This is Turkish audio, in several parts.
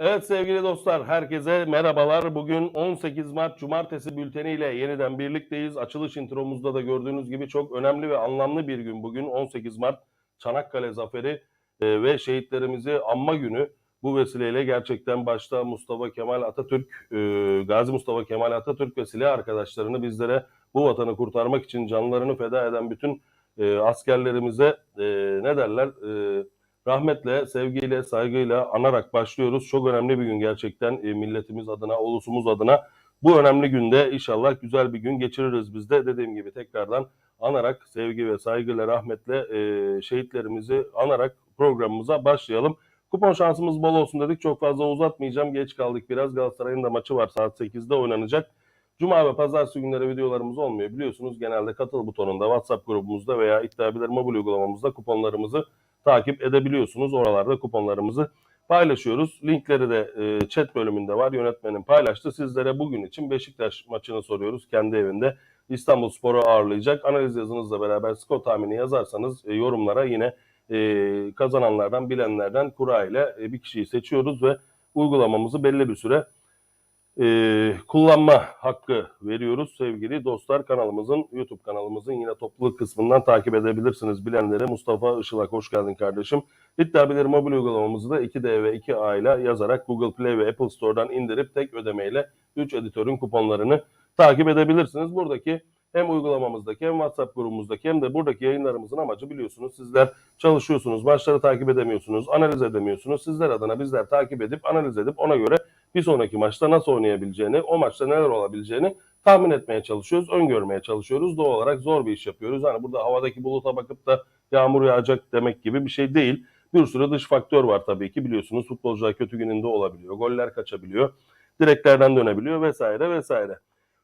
Evet sevgili dostlar, herkese merhabalar. Bugün 18 Mart Cumartesi bülteniyle yeniden birlikteyiz. Açılış intromuzda da gördüğünüz gibi çok önemli ve anlamlı bir gün bugün 18 Mart Çanakkale Zaferi e, ve şehitlerimizi anma günü. Bu vesileyle gerçekten başta Mustafa Kemal Atatürk, e, Gazi Mustafa Kemal Atatürk ve silah arkadaşlarını bizlere bu vatanı kurtarmak için canlarını feda eden bütün e, askerlerimize ne derler... Rahmetle, sevgiyle, saygıyla anarak başlıyoruz. Çok önemli bir gün gerçekten e, milletimiz adına, ulusumuz adına. Bu önemli günde inşallah güzel bir gün geçiririz biz de. Dediğim gibi tekrardan anarak, sevgi ve saygıyla, rahmetle e, şehitlerimizi anarak programımıza başlayalım. Kupon şansımız bol olsun dedik. Çok fazla uzatmayacağım. Geç kaldık biraz. Galatasaray'ın da maçı var. Saat 8'de oynanacak. Cuma ve pazartesi günleri videolarımız olmuyor. Biliyorsunuz genelde katıl butonunda, WhatsApp grubumuzda veya İddia mobil uygulamamızda kuponlarımızı takip edebiliyorsunuz. Oralarda kuponlarımızı paylaşıyoruz. Linkleri de e, chat bölümünde var. Yönetmenim paylaştı. Sizlere bugün için Beşiktaş maçını soruyoruz. Kendi evinde İstanbul Spor'u ağırlayacak. Analiz yazınızla beraber skor tahmini yazarsanız e, yorumlara yine e, kazananlardan, bilenlerden kura ile e, bir kişiyi seçiyoruz ve uygulamamızı belli bir süre e, kullanma hakkı veriyoruz sevgili dostlar. Kanalımızın, YouTube kanalımızın yine topluluk kısmından takip edebilirsiniz bilenlere. Mustafa Işılak hoş geldin kardeşim. İddia Bilir mobil uygulamamızı da 2D ve 2A ile yazarak Google Play ve Apple Store'dan indirip tek ödemeyle 3 editörün kuponlarını takip edebilirsiniz. Buradaki hem uygulamamızdaki hem WhatsApp grubumuzdaki hem de buradaki yayınlarımızın amacı biliyorsunuz sizler çalışıyorsunuz, maçları takip edemiyorsunuz, analiz edemiyorsunuz. Sizler adına bizler takip edip analiz edip ona göre bir sonraki maçta nasıl oynayabileceğini, o maçta neler olabileceğini tahmin etmeye çalışıyoruz, öngörmeye çalışıyoruz. Doğal olarak zor bir iş yapıyoruz. Hani burada havadaki buluta bakıp da yağmur yağacak demek gibi bir şey değil. Bir sürü dış faktör var tabii ki biliyorsunuz. Futbolcular kötü gününde olabiliyor, goller kaçabiliyor, direklerden dönebiliyor vesaire vesaire.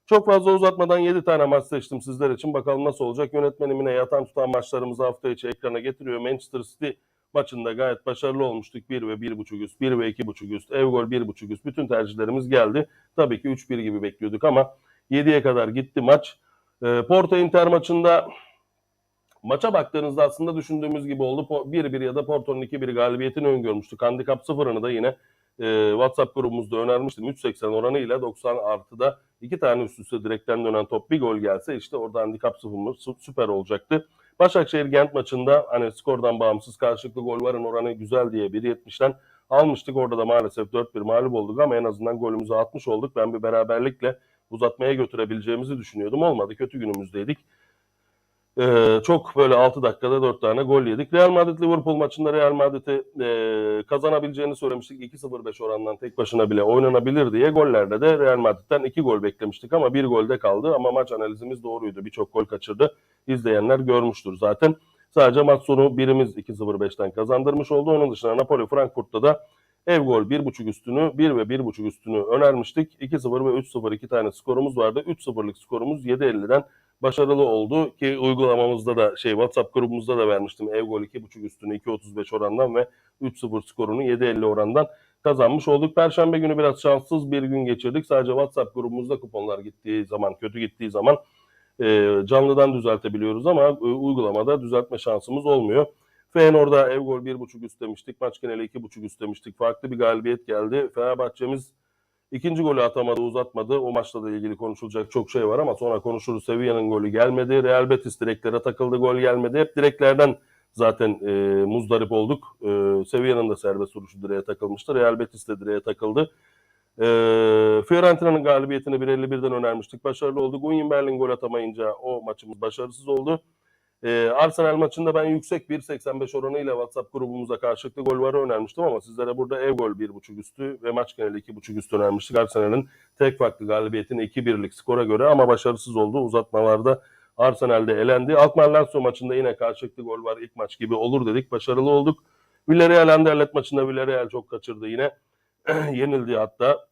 Çok fazla uzatmadan 7 tane maç seçtim sizler için. Bakalım nasıl olacak. Yönetmenim yine yatan tutan maçlarımızı hafta içi ekrana getiriyor. Manchester City maçında gayet başarılı olmuştuk. 1 ve 1.5 üst, 1 ve 2.5 üst, ev gol 1.5 üst. Bütün tercihlerimiz geldi. Tabii ki 3-1 gibi bekliyorduk ama 7'ye kadar gitti maç. E, Porto Inter maçında maça baktığınızda aslında düşündüğümüz gibi oldu. 1-1 ya da Porto'nun 2-1 galibiyetini öngörmüştük. Handikap 0'ını da yine e, WhatsApp grubumuzda önermiştim. 3.80 oranıyla 90 artıda iki tane üst üste direkten dönen top bir gol gelse işte orada handikap sıfırımız süper olacaktı. Başakşehir Gent maçında hani skordan bağımsız karşılıklı gol varın oranı güzel diye 1.70'den almıştık. Orada da maalesef 4-1 mağlup olduk ama en azından golümüzü atmış olduk. Ben bir beraberlikle uzatmaya götürebileceğimizi düşünüyordum. Olmadı. Kötü günümüzdeydik. Ee, çok böyle 6 dakikada 4 tane gol yedik. Real Madrid Liverpool maçında Real Madrid'i e, kazanabileceğini söylemiştik. 2-0-5 orandan tek başına bile oynanabilir diye. Gollerde de Real Madrid'den 2 gol beklemiştik ama bir golde kaldı. Ama maç analizimiz doğruydu. Birçok gol kaçırdı. İzleyenler görmüştür zaten. Sadece maç sonu birimiz 2-0-5'ten kazandırmış oldu. Onun dışında Napoli Frankfurt'ta da ev gol 1.5 üstünü 1 ve 1.5 üstünü önermiştik. 2-0 ve 3-0 iki tane skorumuz vardı. 3-0'lık skorumuz 7.50'den başarılı oldu ki uygulamamızda da şey WhatsApp grubumuzda da vermiştim. Ev gol 2.5 üstünü 2.35 orandan ve 3-0 skorunu 7.50 orandan kazanmış olduk. Perşembe günü biraz şanssız bir gün geçirdik. Sadece WhatsApp grubumuzda kuponlar gittiği zaman, kötü gittiği zaman e, canlıdan düzeltebiliyoruz ama e, uygulamada düzeltme şansımız olmuyor. Feyenoord'a ev gol 1.5 üst demiştik. Maç geneli 2.5 üst demiştik. Farklı bir galibiyet geldi. Fenerbahçe'miz İkinci golü atamadı, uzatmadı. O maçla da ilgili konuşulacak çok şey var ama sonra konuşuruz. Sevilla'nın golü gelmedi. Real Betis direklere takıldı, gol gelmedi. Hep direklerden zaten e, muzdarip olduk. E, Sevilla'nın da serbest vuruşu direğe takılmıştı. Real Betis de direğe takıldı. E, Fiorentina'nın galibiyetini 1.51'den önermiştik. Başarılı olduk. Union Berlin gol atamayınca o maçımız başarısız oldu. Ee, Arsenal maçında ben yüksek 1.85 oranıyla WhatsApp grubumuza karşılıklı gol varı önermiştim ama sizlere burada ev gol 1.5 üstü ve maç geneli 2.5 üstü önermiştik. Arsenal'in tek farklı galibiyetini 2-1'lik skora göre ama başarısız oldu. Uzatmalarda Arsenal'de elendi. Alkmaar Lazio maçında yine karşılıklı gol var. ilk maç gibi olur dedik. Başarılı olduk. Villarreal Anderlet maçında Villarreal çok kaçırdı yine. Yenildi hatta.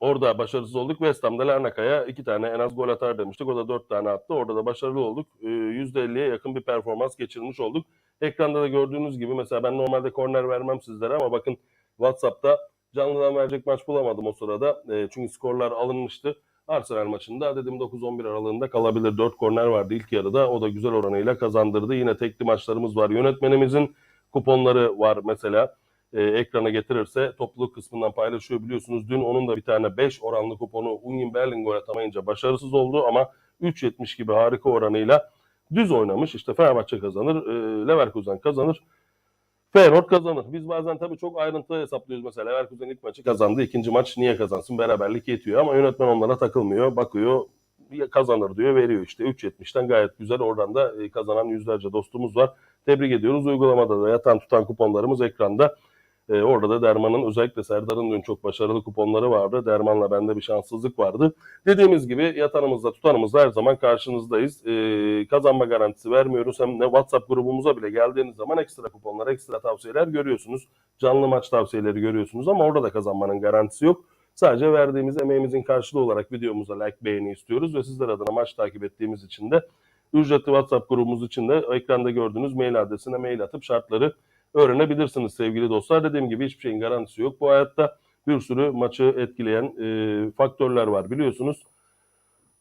Orada başarısız olduk. West Ham'da Larnaka'ya iki tane en az gol atar demiştik. O da dört tane attı. Orada da başarılı olduk. %50'ye yakın bir performans geçirmiş olduk. Ekranda da gördüğünüz gibi mesela ben normalde korner vermem sizlere ama bakın WhatsApp'ta canlıdan verecek maç bulamadım o sırada. Çünkü skorlar alınmıştı. Arsenal maçında dedim 9-11 aralığında kalabilir. 4 korner vardı ilk yarıda. O da güzel oranıyla kazandırdı. Yine tekli maçlarımız var. Yönetmenimizin kuponları var mesela. E, ekrana getirirse topluluk kısmından paylaşıyor biliyorsunuz. Dün onun da bir tane 5 oranlı kuponu Union Berlin gol atamayınca başarısız oldu ama 3.70 gibi harika oranıyla düz oynamış. İşte Fenerbahçe kazanır, e, Leverkusen kazanır. Feyenoord kazanır. Biz bazen tabii çok ayrıntılı hesaplıyoruz. Mesela Leverkusen ilk maçı kazandı. ikinci maç niye kazansın? Beraberlik yetiyor. Ama yönetmen onlara takılmıyor. Bakıyor kazanır diyor veriyor işte 3.70'ten gayet güzel oradan da e, kazanan yüzlerce dostumuz var. Tebrik ediyoruz. Uygulamada da yatan tutan kuponlarımız ekranda. E, orada da Derman'ın özellikle Serdar'ın dün çok başarılı kuponları vardı. Derman'la bende bir şanssızlık vardı. Dediğimiz gibi yatanımızda tutanımızda her zaman karşınızdayız. E, kazanma garantisi vermiyoruz. Hem ne WhatsApp grubumuza bile geldiğiniz zaman ekstra kuponlar, ekstra tavsiyeler görüyorsunuz. Canlı maç tavsiyeleri görüyorsunuz ama orada da kazanmanın garantisi yok. Sadece verdiğimiz emeğimizin karşılığı olarak videomuza like, beğeni istiyoruz ve sizler adına maç takip ettiğimiz için de ücretli WhatsApp grubumuz için de ekranda gördüğünüz mail adresine mail atıp şartları öğrenebilirsiniz sevgili dostlar. Dediğim gibi hiçbir şeyin garantisi yok. Bu hayatta bir sürü maçı etkileyen e, faktörler var biliyorsunuz.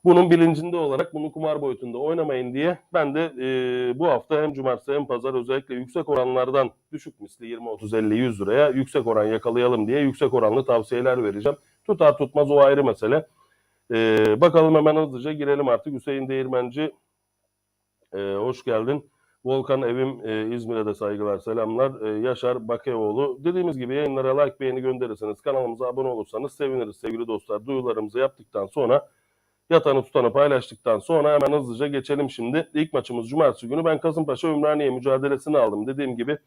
Bunun bilincinde olarak bunu kumar boyutunda oynamayın diye ben de e, bu hafta hem cumartesi hem pazar özellikle yüksek oranlardan düşük misli 20, 30, 50, 100 liraya yüksek oran yakalayalım diye yüksek oranlı tavsiyeler vereceğim. Tutar tutmaz o ayrı mesele. E, bakalım hemen hızlıca girelim artık. Hüseyin Değirmenci e, hoş geldin. Volkan Evim e, İzmir'e de saygılar selamlar. E, Yaşar Bakeoğlu. Dediğimiz gibi yayınlara like beğeni gönderirseniz kanalımıza abone olursanız seviniriz sevgili dostlar. Duyularımızı yaptıktan sonra yatanı tutanı paylaştıktan sonra hemen hızlıca geçelim şimdi. İlk maçımız cumartesi günü. Ben Kasımpaşa Ümraniye mücadelesini aldım. Dediğim gibi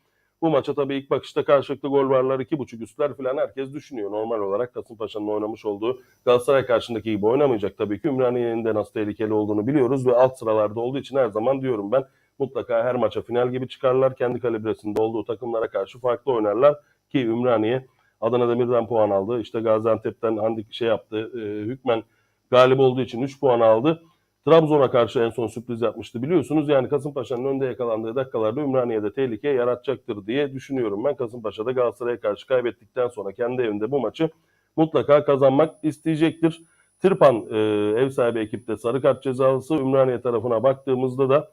bu maça tabii ilk bakışta karşılıklı gol varlar, iki buçuk üstler falan herkes düşünüyor. Normal olarak Kasımpaşa'nın oynamış olduğu Galatasaray karşındaki gibi oynamayacak tabii ki. Ümraniye'nin de nasıl tehlikeli olduğunu biliyoruz ve alt sıralarda olduğu için her zaman diyorum ben mutlaka her maça final gibi çıkarlar. Kendi kalibresinde olduğu takımlara karşı farklı oynarlar ki Ümraniye Adana Demir'den puan aldı. İşte Gaziantep'ten Handik şey yaptı. E, hükmen galip olduğu için 3 puan aldı. Trabzon'a karşı en son sürpriz yapmıştı biliyorsunuz. Yani Kasımpaşa'nın önde yakalandığı dakikalarda Ümraniye'de tehlike yaratacaktır diye düşünüyorum ben. Kasımpaşa'da Galatasaray'a karşı kaybettikten sonra kendi evinde bu maçı mutlaka kazanmak isteyecektir. Tırpan e, ev sahibi ekipte sarı kart cezalısı. Ümraniye tarafına baktığımızda da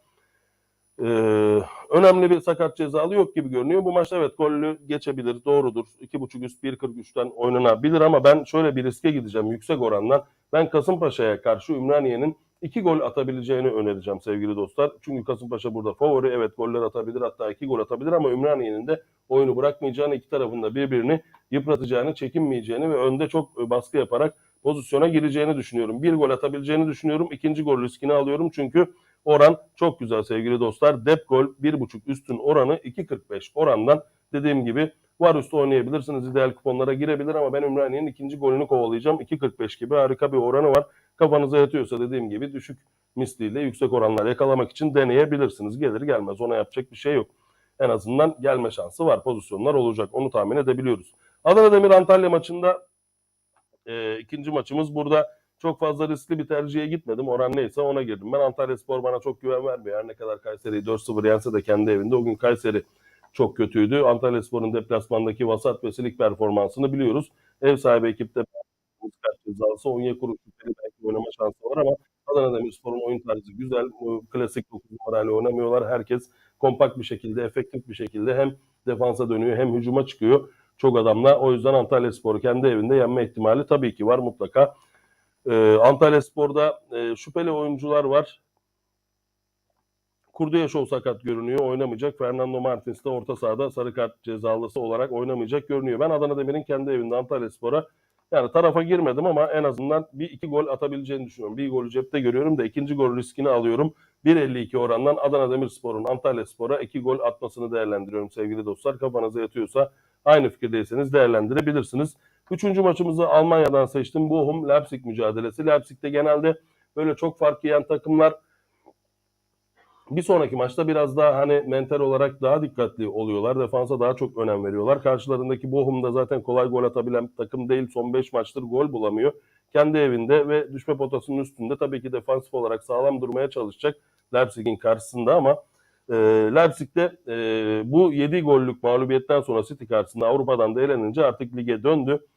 e, önemli bir sakat cezalı yok gibi görünüyor. Bu maçta evet gollü geçebilir, doğrudur. 2.5 üst 1.43'ten oynanabilir ama ben şöyle bir riske gideceğim yüksek orandan. Ben Kasımpaşa'ya karşı Ümraniye'nin 2 gol atabileceğini önereceğim sevgili dostlar. Çünkü Kasımpaşa burada favori. Evet goller atabilir hatta 2 gol atabilir ama Ümraniye'nin de oyunu bırakmayacağını, iki tarafında birbirini yıpratacağını, çekinmeyeceğini ve önde çok baskı yaparak pozisyona gireceğini düşünüyorum. Bir gol atabileceğini düşünüyorum. İkinci gol riskini alıyorum çünkü oran çok güzel sevgili dostlar. Dep gol 1.5 üstün oranı 2.45 orandan dediğim gibi var üstü oynayabilirsiniz. İdeal kuponlara girebilir ama ben Ümraniye'nin ikinci golünü kovalayacağım. 2.45 gibi harika bir oranı var. Kafanıza yatıyorsa dediğim gibi düşük misliyle yüksek oranlar yakalamak için deneyebilirsiniz. Gelir gelmez ona yapacak bir şey yok. En azından gelme şansı var. Pozisyonlar olacak. Onu tahmin edebiliyoruz. Adana Demir Antalya maçında e, ikinci maçımız burada çok fazla riskli bir tercihe gitmedim. Oran neyse ona girdim. Ben Antalya Spor bana çok güven vermiyor. Her ne kadar Kayseri'yi 4-0 yense de kendi evinde. O gün Kayseri çok kötüydü. Antalya Spor'un deplasmandaki vasat ve silik performansını biliyoruz. Ev sahibi ekipte kart cezası Onyekuru belki oynama şansı var ama Adana Demirspor'un oyun tarzı güzel. Klasik 9 numarayla oynamıyorlar. Herkes kompakt bir şekilde, efektif bir şekilde hem defansa dönüyor hem hücuma çıkıyor. Çok adamla. O yüzden Antalya Spor'u kendi evinde yenme ihtimali tabii ki var mutlaka. Ee, Antalya Spor'da e, şüpheli oyuncular var. Kurduyaşov sakat görünüyor. Oynamayacak. Fernando Martins de orta sahada sarı kart cezalısı olarak oynamayacak görünüyor. Ben Adana Demir'in kendi evinde Antalya Spor'a yani tarafa girmedim ama en azından bir iki gol atabileceğini düşünüyorum. Bir golü cepte görüyorum da ikinci gol riskini alıyorum. 1.52 orandan Adana Demirspor'un Antalya Spor'a iki gol atmasını değerlendiriyorum sevgili dostlar. Kafanıza yatıyorsa aynı fikirdeyseniz değerlendirebilirsiniz. Üçüncü maçımızı Almanya'dan seçtim. Bochum Leipzig mücadelesi. Leipzig'te genelde böyle çok fark yiyen takımlar bir sonraki maçta biraz daha hani mental olarak daha dikkatli oluyorlar. Defansa daha çok önem veriyorlar. Karşılarındaki Bochum da zaten kolay gol atabilen takım değil. Son 5 maçtır gol bulamıyor. Kendi evinde ve düşme potasının üstünde tabii ki defansif olarak sağlam durmaya çalışacak Leipzig'in karşısında ama e, Leipzig'te e, bu 7 gollük mağlubiyetten sonra City karşısında Avrupa'dan da elenince artık lige döndü.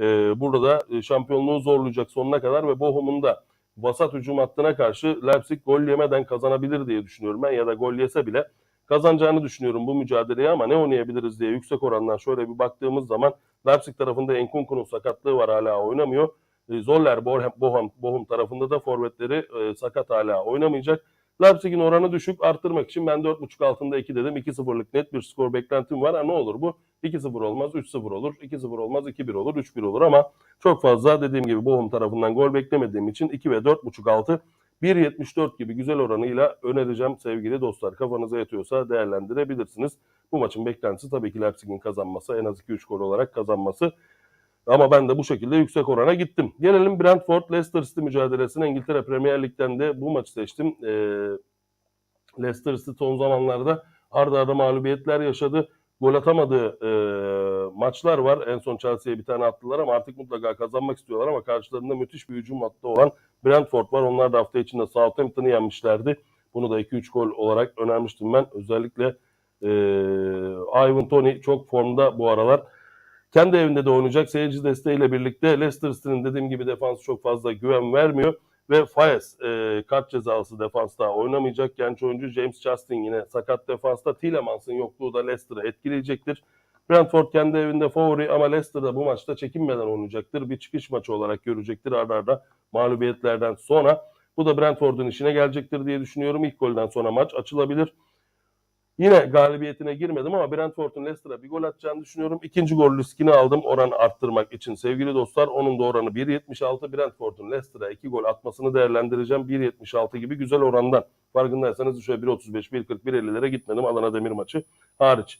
E, burada da şampiyonluğu zorlayacak sonuna kadar ve Bochum'un da vasat hücum hattına karşı Leipzig gol yemeden kazanabilir diye düşünüyorum ben ya da gol yese bile kazanacağını düşünüyorum bu mücadeleyi ama ne oynayabiliriz diye yüksek orandan şöyle bir baktığımız zaman Leipzig tarafında Enkunku'nun sakatlığı var hala oynamıyor. E, Zoller Bochum, Bochum tarafında da forvetleri e, sakat hala oynamayacak. Leipzig'in oranı düşük arttırmak için ben 4.5 altında 2 dedim. 2-0'lık net bir skor beklentim var. Ha, ne olur bu? 2-0 olmaz, 3-0 olur. 2-0 olmaz, 2-1 olur, 3-1 olur ama çok fazla dediğim gibi Bochum tarafından gol beklemediğim için 2 ve 4.5 altı 1.74 gibi güzel oranıyla önereceğim sevgili dostlar. Kafanıza yatıyorsa değerlendirebilirsiniz. Bu maçın beklentisi tabii ki Leipzig'in kazanması, en az 2-3 gol olarak kazanması. Ama ben de bu şekilde yüksek orana gittim. Gelelim Brentford Leicester City mücadelesine. İngiltere Premier Lig'den de bu maçı seçtim. Ee, Leicester City son zamanlarda arda arda mağlubiyetler yaşadı. Gol atamadığı e, maçlar var. En son Chelsea'ye bir tane attılar ama artık mutlaka kazanmak istiyorlar ama karşılarında müthiş bir hücum hattı olan Brentford var. Onlar da hafta içinde Southampton'ı yenmişlerdi. Bunu da 2-3 gol olarak önermiştim ben. Özellikle e, Ivan Toney çok formda bu aralar. Kendi evinde de oynayacak. Seyirci desteğiyle birlikte Leicester City'nin dediğim gibi defansı çok fazla güven vermiyor. Ve Fayez e, kart cezalısı defansta oynamayacak. Genç oyuncu James Justin yine sakat defansta. Tielemans'ın yokluğu da Leicester'ı etkileyecektir. Brentford kendi evinde favori ama Leicester da bu maçta çekinmeden oynayacaktır. Bir çıkış maçı olarak görecektir arda arda mağlubiyetlerden sonra. Bu da Brentford'un işine gelecektir diye düşünüyorum. İlk golden sonra maç açılabilir. Yine galibiyetine girmedim ama Brentford'un Leicester'a bir gol atacağını düşünüyorum. İkinci gol riskini aldım oran arttırmak için. Sevgili dostlar onun da oranı 1.76. Brentford'un Leicester'a iki gol atmasını değerlendireceğim. 1.76 gibi güzel orandan. Farkındaysanız şöyle 1.35, 1.40, 1.50'lere gitmedim Adana Demir maçı hariç.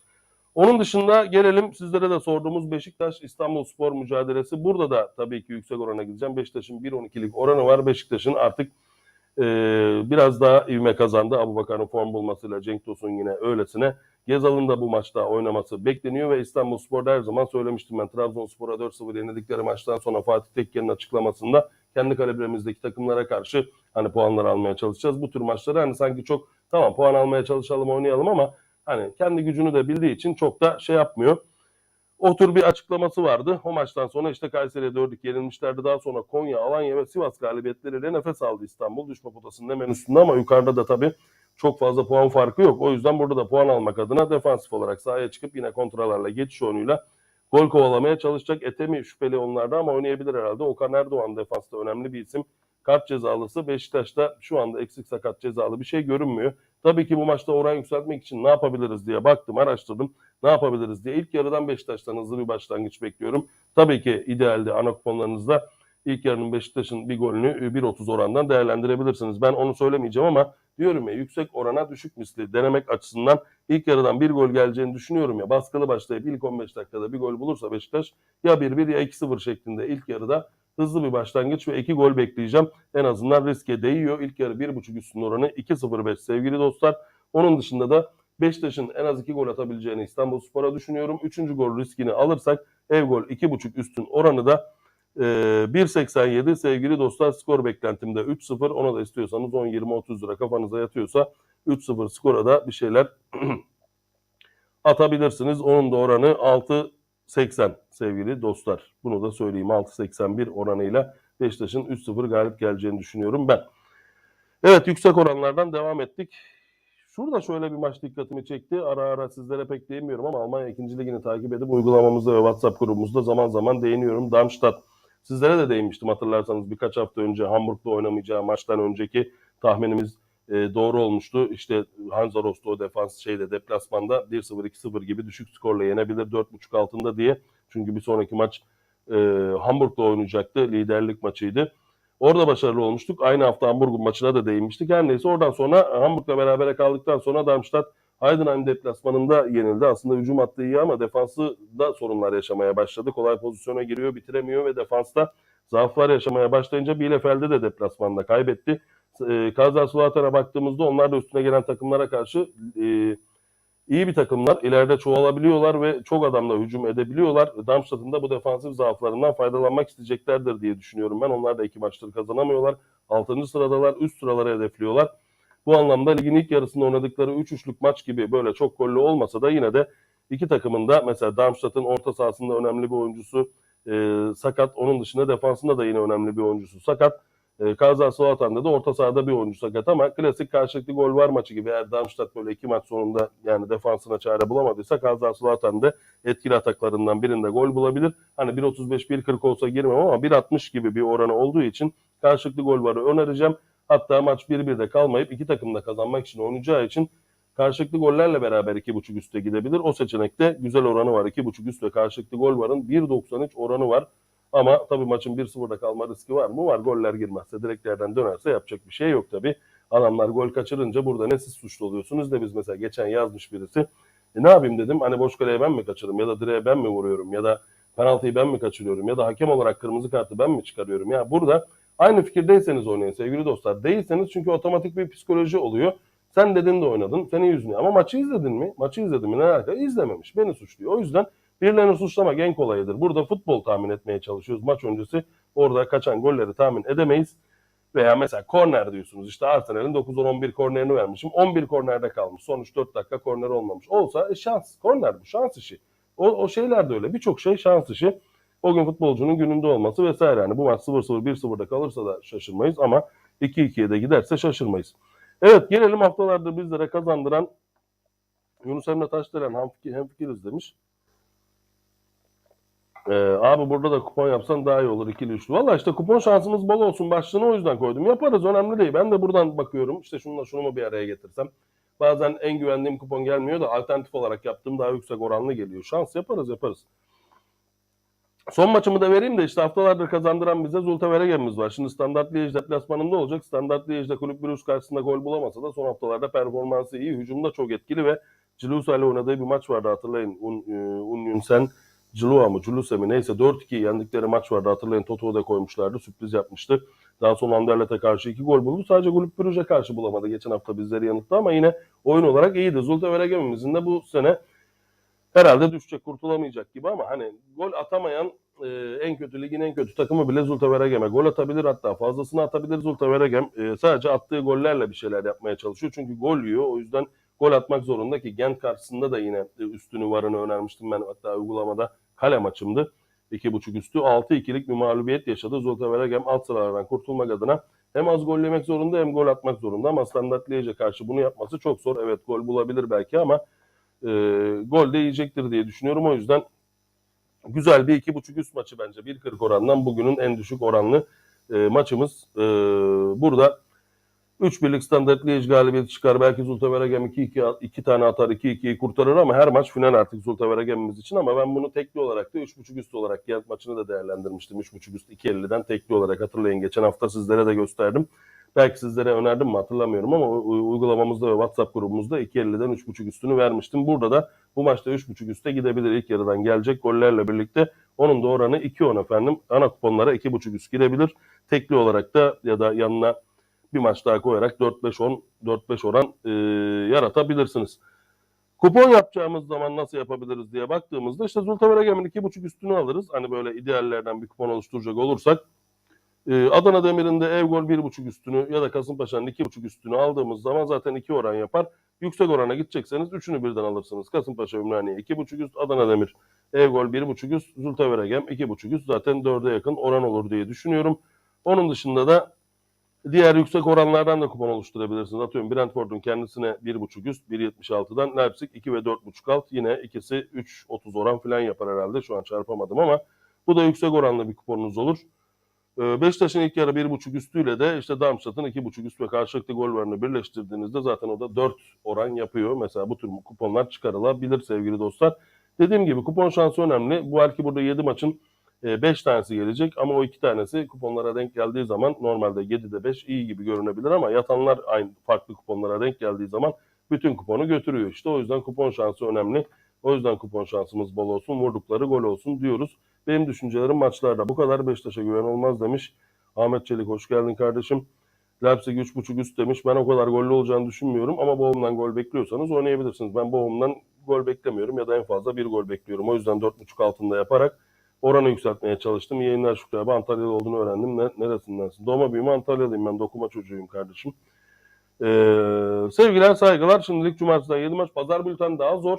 Onun dışında gelelim sizlere de sorduğumuz Beşiktaş İstanbul Spor mücadelesi. Burada da tabii ki yüksek orana gideceğim. Beşiktaş'ın 1.12'lik oranı var. Beşiktaş'ın artık e, biraz daha ivme kazandı. Abu Bakar'ın form bulmasıyla Cenk Tosun yine öylesine. Gezal'ın da bu maçta oynaması bekleniyor ve İstanbul Spor'da her zaman söylemiştim ben. Trabzonspor'a 4-0 yenildikleri maçtan sonra Fatih Tekke'nin açıklamasında kendi kalibremizdeki takımlara karşı hani puanlar almaya çalışacağız. Bu tür maçları hani sanki çok tamam puan almaya çalışalım oynayalım ama hani kendi gücünü de bildiği için çok da şey yapmıyor. O tür bir açıklaması vardı. O maçtan sonra işte Kayseri'ye dördük yenilmişlerdi. Daha sonra Konya, Alanya ve Sivas galibiyetleriyle nefes aldı İstanbul. Düşme potasının hemen üstünde ama yukarıda da tabii çok fazla puan farkı yok. O yüzden burada da puan almak adına defansif olarak sahaya çıkıp yine kontralarla geçiş oyunuyla gol kovalamaya çalışacak. Etemi şüpheli onlarda ama oynayabilir herhalde. Okan Erdoğan defansta önemli bir isim. Kart cezalısı Beşiktaş'ta şu anda eksik sakat cezalı bir şey görünmüyor. Tabii ki bu maçta oran yükseltmek için ne yapabiliriz diye baktım, araştırdım. Ne yapabiliriz diye. İlk yarıdan Beşiktaş'tan hızlı bir başlangıç bekliyorum. Tabii ki idealde ana kuponlarınızda ilk yarının Beşiktaş'ın bir golünü 1.30 orandan değerlendirebilirsiniz. Ben onu söylemeyeceğim ama diyorum ya yüksek orana düşük misli denemek açısından ilk yarıdan bir gol geleceğini düşünüyorum ya. Baskılı başlayıp ilk 15 dakikada bir gol bulursa Beşiktaş ya 1-1 ya 2-0 şeklinde ilk yarıda hızlı bir başlangıç ve 2 gol bekleyeceğim. En azından riske değiyor. İlk yarı 1.5 üstün oranı 2-0-5 sevgili dostlar. Onun dışında da Beşiktaş'ın en az 2 gol atabileceğini İstanbul Spor'a düşünüyorum. Üçüncü gol riskini alırsak ev gol 2.5 üstün oranı da e, 1.87 sevgili dostlar skor beklentimde 3-0. Ona da istiyorsanız 10-20-30 lira kafanıza yatıyorsa 3-0 skora da bir şeyler atabilirsiniz. Onun da oranı 6.80 sevgili dostlar. Bunu da söyleyeyim 6.81 oranıyla Beşiktaş'ın 3-0 galip geleceğini düşünüyorum ben. Evet yüksek oranlardan devam ettik. Şurada şöyle bir maç dikkatimi çekti. Ara ara sizlere pek değinmiyorum ama Almanya 2. Ligi'ni takip edip uygulamamızda ve WhatsApp grubumuzda zaman zaman değiniyorum. Darmstadt. Sizlere de değinmiştim hatırlarsanız birkaç hafta önce Hamburg'da oynamayacağı maçtan önceki tahminimiz e, doğru olmuştu. İşte Hansa Rostock defans şeyde deplasmanda 1-0 2-0 gibi düşük skorla yenebilir 4.5 altında diye. Çünkü bir sonraki maç e, Hamburg'da oynayacaktı. Liderlik maçıydı. Orada başarılı olmuştuk. Aynı hafta Hamburg'un maçına da değinmiştik. Her neyse oradan sonra Hamburg'la berabere kaldıktan sonra Darmstadt Heidenheim deplasmanında yenildi. Aslında hücum hattı iyi ama defansı da sorunlar yaşamaya başladı. Kolay pozisyona giriyor, bitiremiyor ve defansta zaaflar yaşamaya başlayınca Bielefeld'de de deplasmanda kaybetti. E, Kaiserslautern'a baktığımızda onlar da üstüne gelen takımlara karşı e, iyi bir takımlar. İleride çoğalabiliyorlar ve çok adamla hücum edebiliyorlar. Darmstadt'ın da bu defansif zaaflarından faydalanmak isteyeceklerdir diye düşünüyorum ben. Onlar da iki maçları kazanamıyorlar. 6. sıradalar, üst sıraları hedefliyorlar. Bu anlamda ligin ilk yarısında oynadıkları 3-3'lük maç gibi böyle çok gollü olmasa da yine de iki takımın da mesela Darmstadt'ın orta sahasında önemli bir oyuncusu e, sakat. Onun dışında defansında da yine önemli bir oyuncusu sakat. E, Kazası Atan'da da orta sahada bir oyuncu sakat ama klasik karşılıklı gol var maçı gibi eğer Darmstadt böyle iki maç sonunda yani defansına çare bulamadıysa Kazası Atan'da etkili ataklarından birinde gol bulabilir. Hani 1.35-1.40 olsa girmem ama 1.60 gibi bir oranı olduğu için karşılıklı gol varı önereceğim. Hatta maç 1-1'de kalmayıp iki takım da kazanmak için oynayacağı için karşılıklı gollerle beraber 2.5 üste gidebilir. O seçenekte güzel oranı var. 2.5 üst ve karşılıklı gol varın 1.93 oranı var. Ama tabii maçın 1-0'da kalma riski var mı? Var. Goller girmezse, direklerden dönerse yapacak bir şey yok tabii. Adamlar gol kaçırınca burada ne siz suçlu oluyorsunuz ne biz mesela geçen yazmış birisi. E ne yapayım dedim hani boş kaleye ben mi kaçırırım ya da direğe ben mi vuruyorum ya da penaltıyı ben mi kaçırıyorum ya da hakem olarak kırmızı kartı ben mi çıkarıyorum? Ya burada aynı fikirdeyseniz oynayın sevgili dostlar. Değilseniz çünkü otomatik bir psikoloji oluyor. Sen dedin de oynadın. Senin yüzüne. Ama maçı izledin mi? Maçı izledin mi? Ne alaka? İzlememiş. Beni suçluyor. O yüzden birilerini suçlamak en kolayıdır. Burada futbol tahmin etmeye çalışıyoruz. Maç öncesi orada kaçan golleri tahmin edemeyiz. Veya mesela korner diyorsunuz. İşte Arsenal'in 9-10-11 kornerini vermişim. 11 kornerde kalmış. Son 3-4 dakika korner olmamış. Olsa e, şans. Korner bu. Şans işi. O, o şeyler de öyle. Birçok şey şans işi. O gün futbolcunun gününde olması vesaire. Yani bu maç 0-0 1-0'da kalırsa da şaşırmayız ama 2-2'ye de giderse şaşırmayız. Evet gelelim haftalardır bizlere kazandıran Yunus Emre Taşdelen hemfikir, hemfikiriz demiş. Ee, abi burada da kupon yapsan daha iyi olur ikili üçlü. Valla işte kupon şansımız bol olsun başlığını o yüzden koydum. Yaparız önemli değil. Ben de buradan bakıyorum. İşte şununla şunu mu bir araya getirsem. Bazen en güvendiğim kupon gelmiyor da alternatif olarak yaptığım daha yüksek oranlı geliyor. Şans yaparız yaparız. Son maçımı da vereyim de işte haftalardır kazandıran bize Zulte Veregem'imiz var. Şimdi Standart Liège deplasmanında olacak. Standart Liège'de Kulüp Brugge karşısında gol bulamasa da son haftalarda performansı iyi. Hücumda çok etkili ve Cilusa ile oynadığı bir maç vardı hatırlayın. Un, e, Union Sen Cilua mı Culuse mi neyse 4-2 yendikleri maç vardı hatırlayın Toto'da da koymuşlardı sürpriz yapmıştı. Daha sonra Anderlet'e karşı 2 gol buldu. Sadece Kulüp Brugge'e karşı bulamadı. Geçen hafta bizleri yanılttı ama yine oyun olarak iyiydi. Zulte Veregem'imizin de bu sene herhalde düşecek kurtulamayacak gibi ama hani gol atamayan e, en kötü ligin en kötü takımı bile Zulte Veregem'e gol atabilir hatta fazlasını atabilir Zulte Veregem. E, sadece attığı gollerle bir şeyler yapmaya çalışıyor. Çünkü gol yiyor. O yüzden gol atmak zorunda ki Gent karşısında da yine e, üstünü varını önermiştim ben hatta uygulamada kale maçımdı. 2.5 üstü 6-2'lik bir mağlubiyet yaşadı. Zulte Veregem alt sıralardan kurtulmak adına hem az gol yemek zorunda hem gol atmak zorunda ama Standart Liège'e karşı bunu yapması çok zor. Evet gol bulabilir belki ama e, gol de yiyecektir diye düşünüyorum. O yüzden güzel bir iki buçuk üst maçı bence 1.40 orandan bugünün en düşük oranlı e, maçımız. E, burada 3 birlik standart Liège galibiyeti çıkar. Belki Zulte Veregem 2-2 2 tane atar 2-2'yi kurtarır ama her maç final artık Zulte Veregem'imiz için ama ben bunu tekli olarak da 3.5 üst olarak Gent maçını da değerlendirmiştim. 3.5 üst 2.50'den tekli olarak hatırlayın. Geçen hafta sizlere de gösterdim. Belki sizlere önerdim mi hatırlamıyorum ama uygulamamızda ve WhatsApp grubumuzda 2.50'den 3.5 üstünü vermiştim. Burada da bu maçta 3.5 üste gidebilir ilk yarıdan gelecek gollerle birlikte. Onun da oranı 2.10 efendim. Ana kuponlara 2.5 üst gidebilir. Tekli olarak da ya da yanına bir maç daha koyarak 4-5-10 4-5 oran e, yaratabilirsiniz. Kupon yapacağımız zaman nasıl yapabiliriz diye baktığımızda işte Zulte Veregem'in 2.5 üstünü alırız. Hani böyle ideallerden bir kupon oluşturacak olursak. Ee, Adana Demir'in de ev gol 1.5 üstünü ya da Kasımpaşa'nın 2.5 üstünü aldığımız zaman zaten 2 oran yapar. Yüksek orana gidecekseniz üçünü birden alırsınız. Kasımpaşa Ümraniye 2.5 üst, Adana Demir ev gol 1.5 üst, Zulte Veregem 2.5 üst zaten 4'e yakın oran olur diye düşünüyorum. Onun dışında da diğer yüksek oranlardan da kupon oluşturabilirsiniz. Atıyorum Brentford'un kendisine 1.5 üst 1.76'dan Leipzig 2 ve 4.5 alt yine ikisi 3.30 oran falan yapar herhalde. Şu an çarpamadım ama bu da yüksek oranlı bir kuponunuz olur. Ee, Beşiktaş'ın ilk yarı 1.5 üstüyle de işte Darmstadt'ın 2.5 üst ve karşılıklı gol varını birleştirdiğinizde zaten o da 4 oran yapıyor. Mesela bu tür kuponlar çıkarılabilir sevgili dostlar. Dediğim gibi kupon şansı önemli. Bu belki burada 7 maçın 5 tanesi gelecek ama o 2 tanesi kuponlara denk geldiği zaman normalde 7'de 5 iyi gibi görünebilir ama yatanlar aynı farklı kuponlara denk geldiği zaman bütün kuponu götürüyor. İşte o yüzden kupon şansı önemli. O yüzden kupon şansımız bol olsun, vurdukları gol olsun diyoruz. Benim düşüncelerim maçlarda. Bu kadar Beşiktaş'a güven olmaz demiş. Ahmet Çelik hoş geldin kardeşim. Leipzig 3.5 üst demiş. Ben o kadar gollü olacağını düşünmüyorum ama Bochum'dan gol bekliyorsanız oynayabilirsiniz. Ben Bochum'dan gol beklemiyorum ya da en fazla bir gol bekliyorum. O yüzden 4.5 altında yaparak oranı yükseltmeye çalıştım. Yayınlar Şükrü abi Antalya'da olduğunu öğrendim. Ne, neresindensin? Doğma büyüme Antalya'dayım ben. Dokuma çocuğuyum kardeşim. Ee, sevgiler saygılar. Şimdilik cumartesiden 7 maç. Pazar bülten daha zor.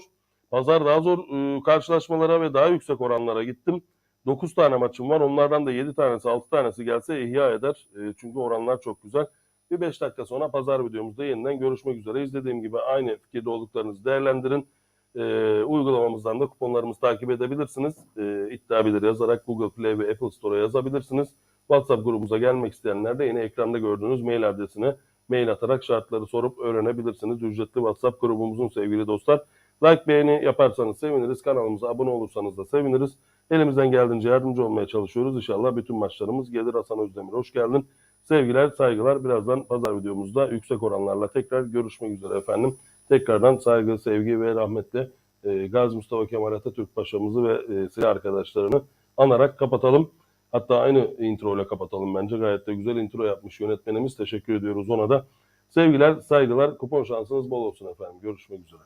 Pazar daha zor e, karşılaşmalara ve daha yüksek oranlara gittim. 9 tane maçım var. Onlardan da 7 tanesi 6 tanesi gelse ihya eder. E, çünkü oranlar çok güzel. Bir 5 dakika sonra pazar videomuzda yeniden görüşmek üzere. İzlediğim gibi aynı fikirde olduklarınızı değerlendirin. E, uygulamamızdan da kuponlarımızı takip edebilirsiniz. E, iddia bilir yazarak Google Play ve Apple Store'a yazabilirsiniz. WhatsApp grubumuza gelmek isteyenler de yine ekranda gördüğünüz mail adresine mail atarak şartları sorup öğrenebilirsiniz. Ücretli WhatsApp grubumuzun sevgili dostlar. Like beğeni yaparsanız seviniriz. Kanalımıza abone olursanız da seviniriz. Elimizden geldiğince yardımcı olmaya çalışıyoruz. İnşallah bütün maçlarımız gelir. Hasan Özdemir hoş geldin. Sevgiler, saygılar. Birazdan pazar videomuzda yüksek oranlarla tekrar görüşmek üzere efendim. Tekrardan saygı, sevgi ve rahmetle e, Gazi Mustafa Kemal Atatürk Paşa'mızı ve e, silah arkadaşlarını anarak kapatalım. Hatta aynı intro ile kapatalım bence. Gayet de güzel intro yapmış yönetmenimiz. Teşekkür ediyoruz ona da. Sevgiler, saygılar. Kupon şansınız bol olsun efendim. Görüşmek üzere.